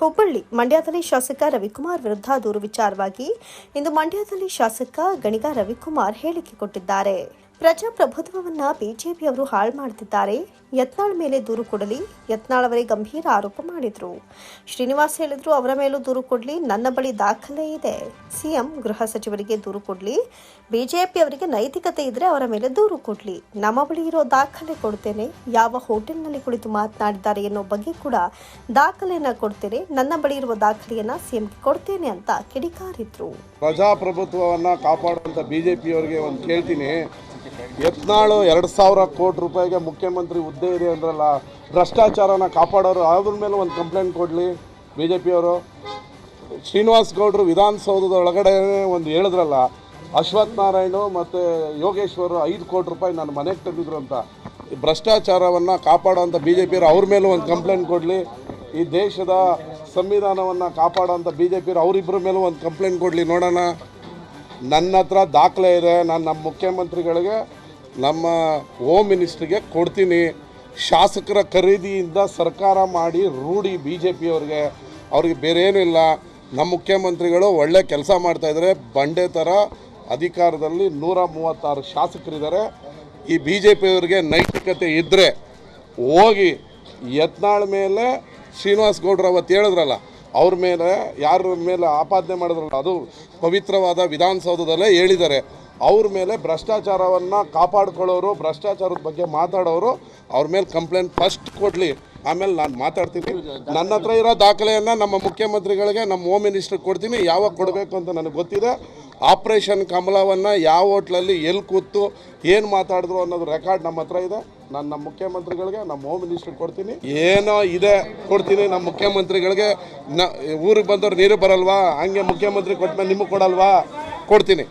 ಹುಬ್ಬಳ್ಳಿ ಮಂಡ್ಯದಲ್ಲಿ ಶಾಸಕ ರವಿಕುಮಾರ್ ವಿರುದ್ಧ ದೂರು ವಿಚಾರವಾಗಿ ಇಂದು ಮಂಡ್ಯದಲ್ಲಿ ಶಾಸಕ ಗಣಿಗ ರವಿಕುಮಾರ್ ಹೇಳಿಕೆ ಕೊಟ್ಟಿದ್ದಾರೆ. ಪ್ರಜಾಪ್ರಭುತ್ವವನ್ನ ಬಿಜೆಪಿಯವರು ಹಾಳು ಮಾಡುತ್ತಿದ್ದಾರೆ ಯತ್ನಾಳ್ ಮೇಲೆ ದೂರು ಕೊಡಲಿ, ಯತ್ನಾಳ್ ಅವರೇ ಗಂಭೀರ ಆರೋಪ ಮಾಡಿದರು. ಶ್ರೀನಿವಾಸ್ ಹೇಳಿದ್ರು, ಅವರ ಮೇಲೂ ದೂರು ಕೊಡಲಿ, ನನ್ನ ಬಳಿ ದಾಖಲೆ ಇದೆ. ಸಿಎಂ, ಗೃಹ ಸಚಿವರಿಗೆ ದೂರು ಕೊಡಲಿ ಬಿಜೆಪಿಯವರಿಗೆ ನೈತಿಕತೆ ಇದ್ದರೆ ಅವರ ಮೇಲೆ ದೂರು ಕೊಡಲಿ. ನಮ್ಮ ಬಳಿ ಇರೋ ದಾಖಲೆ ಕೊಡ್ತೇನೆ. ಯಾವ ಹೋಟೆಲ್ನಲ್ಲಿ ಕುಳಿತು ಮಾತನಾಡಿದ್ದಾರೆ ಅನ್ನೋ ಬಗ್ಗೆ ಕೂಡ ದಾಖಲೆಯನ್ನು ಕೊಡ್ತೇನೆ. ನನ್ನ ಬಳಿ ಇರುವ ದಾಖಲೆಯನ್ನು ಸಿಎಂಗೆ ಕೊಡ್ತೇನೆ ಅಂತ ಕಿಡಿಕಾರಿದ್ರು. ಪ್ರಜಾಪ್ರಭುತ್ವವನ್ನು ಕಾಪಾಡುವಂಥ ಬಿಜೆಪಿಯವರಿಗೆ ಒಂದು ಕೇಳ್ತೀನಿ. ಯತ್ನಾಳು ಎರಡು ಸಾವಿರ ಕೋಟಿ ರೂಪಾಯಿಗೆ ಮುಖ್ಯಮಂತ್ರಿ ಹುದ್ದೆ ಇದೆ ಅಂದ್ರಲ್ಲ, ಭ್ರಷ್ಟಾಚಾರನ ಕಾಪಾಡೋರು ಅದ್ರ ಮೇಲೆ ಒಂದು ಕಂಪ್ಲೇಂಟ್ ಕೊಡಲಿ ಬಿ ಜೆ ಪಿಯವರು ಶ್ರೀನಿವಾಸ್ ಗೌಡರು ವಿಧಾನಸೌಧದ ಒಳಗಡೆ ಒಂದು ಹೇಳಿದ್ರಲ್ಲ ಅಶ್ವಥ್ ನಾರಾಯಣು ಮತ್ತು ಯೋಗೇಶ್ವರು ಐದು ಕೋಟಿ ರೂಪಾಯಿ ನನ್ನ ಮನೆಗೆ ತಂದಿದ್ರು ಅಂತ. ಭ್ರಷ್ಟಾಚಾರವನ್ನು ಕಾಪಾಡೋಂಥ ಬಿ ಜೆ ಪಿಯವರು ಅವ್ರ ಮೇಲೂ ಒಂದು ಕಂಪ್ಲೇಂಟ್ ಕೊಡಲಿ, ಈ ದೇಶದ ಸಂವಿಧಾನವನ್ನು ಕಾಪಾಡೋಂಥ ಬಿ ಜೆ ಪಿಯವರು ಅವರಿಬ್ಬರ ಮೇಲೂ ಒಂದು ಕಂಪ್ಲೇಂಟ್ ಕೊಡಲಿ ನೋಡೋಣ. ನನ್ನ ಹತ್ರ ದಾಖಲೆ ಇದೆ, ನಾನು ನಮ್ಮ ಮುಖ್ಯಮಂತ್ರಿಗಳಿಗೆ ನಮ್ಮ ಹೋಮ್ ಮಿನಿಸ್ಟ್ರಿಗೆ ಕೊಡ್ತೀನಿ. ಶಾಸಕರ ಖರೀದಿಯಿಂದ ಸರ್ಕಾರ ಮಾಡಿ ರೂಢಿ ಬಿ ಜೆ ಪಿಯವ್ರಿಗೆ ಅವ್ರಿಗೆ. ಬೇರೆ ಏನೂ ಇಲ್ಲ. ನಮ್ಮ ಮುಖ್ಯಮಂತ್ರಿಗಳು ಒಳ್ಳೆ ಕೆಲಸ ಮಾಡ್ತಾಯಿದ್ದಾರೆ ಬಂಡೆ ಥರ ಅಧಿಕಾರದಲ್ಲಿ ನೂರ ಮೂವತ್ತಾರು ಶಾಸಕರಿದ್ದಾರೆ. ಈ ಬಿ ಜೆ ಪಿಯವ್ರಿಗೆ ನೈತಿಕತೆ ಇದ್ದರೆ ಹೋಗಿ ಯತ್ನಾಳ್ ಮೇಲೆ ಶ್ರೀನಿವಾಸ್ ಗೌಡ್ರು ಅವತ್ತು ಹೇಳಿದ್ರಲ್ಲ, ಅವ್ರ ಮೇಲೆ, ಯಾರ ಮೇಲೆ ಆಪಾದನೆ ಮಾಡಿದ್ರಲ್ಲ, ಅದು ಪವಿತ್ರವಾದ ವಿಧಾನಸೌಧದಲ್ಲೇ ಹೇಳಿದ್ದಾರೆ. ಅವ್ರ ಮೇಲೆ ಭ್ರಷ್ಟಾಚಾರವನ್ನು ಕಾಪಾಡ್ಕೊಳ್ಳೋರು, ಭ್ರಷ್ಟಾಚಾರದ ಬಗ್ಗೆ ಮಾತಾಡೋರು, ಅವ್ರ ಮೇಲೆ ಕಂಪ್ಲೇಂಟ್ ಫಸ್ಟ್ ಕೊಡಲಿ. ಆಮೇಲೆ ನಾನು ಮಾತಾಡ್ತೀನಿ. ನನ್ನ ಹತ್ರ ಇರೋ ದಾಖಲೆಯನ್ನು ನಮ್ಮ ಮುಖ್ಯಮಂತ್ರಿಗಳಿಗೆ, ನಮ್ಮ ಹೋಮ್ ಮಿನಿಸ್ಟ್ರಿಗೆ ಕೊಡ್ತೀನಿ. ಯಾವಾಗ ಕೊಡಬೇಕು ಅಂತ ನನಗೆ ಗೊತ್ತಿದೆ. ಆಪ್ರೇಷನ್ ಕಮಲವನ್ನು ಯಾವ ಹೋಟ್ಲಲ್ಲಿ ಎಲ್ಲಿ ಕೂತು, ಏನು ಮಾತಾಡಿದ್ರು ಅನ್ನೋದು ರೆಕಾರ್ಡ್ ನಮ್ಮ ಹತ್ರ ಇದೆ. ನಾನು ನಮ್ಮ ಮುಖ್ಯಮಂತ್ರಿಗಳಿಗೆ, ನಮ್ಮ ಹೋಮ್ ಮಿನಿಸ್ಟ್ರಿಗೆ ಕೊಡ್ತೀನಿ. ಏನೋ ಇದೆ, ಕೊಡ್ತೀನಿ ನಮ್ಮ ಮುಖ್ಯಮಂತ್ರಿಗಳಿಗೆ. ನ, ಊರಿಗೆ ಬಂದವ್ರು ನೀರು ಬರಲ್ವಾ? ಹಂಗೆ ಮುಖ್ಯಮಂತ್ರಿ ಕೊಟ್ಮೇಲೆ ನಿಮಗೆ ಕೊಡಲ್ವಾ? ಕೊಡ್ತೀನಿ.